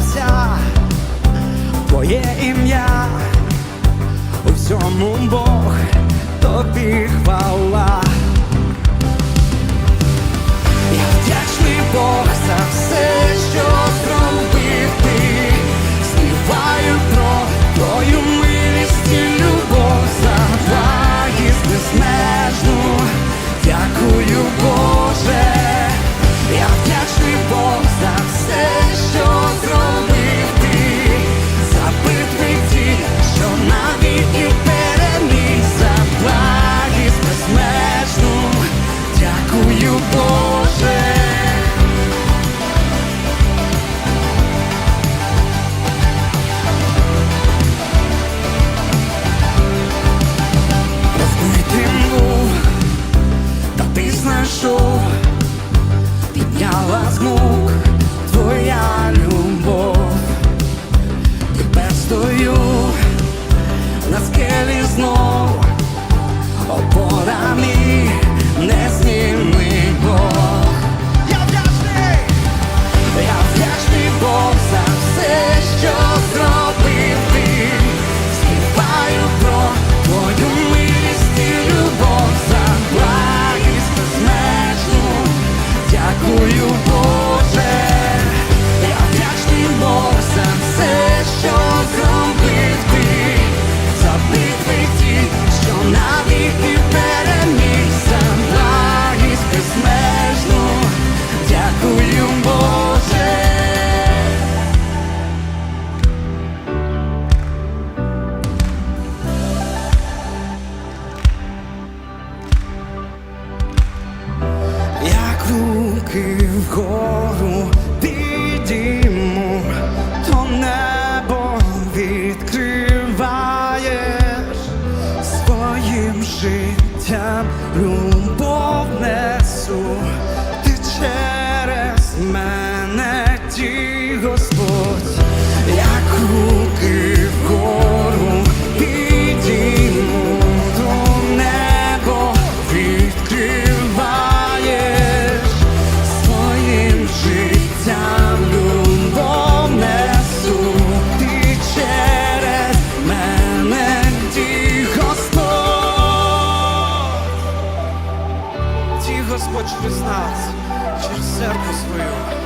Вся твоє ім'я, у всьому Бог тобі хвала. знов. руки вгору підійму, то не. Господь через нас, через церкву свою.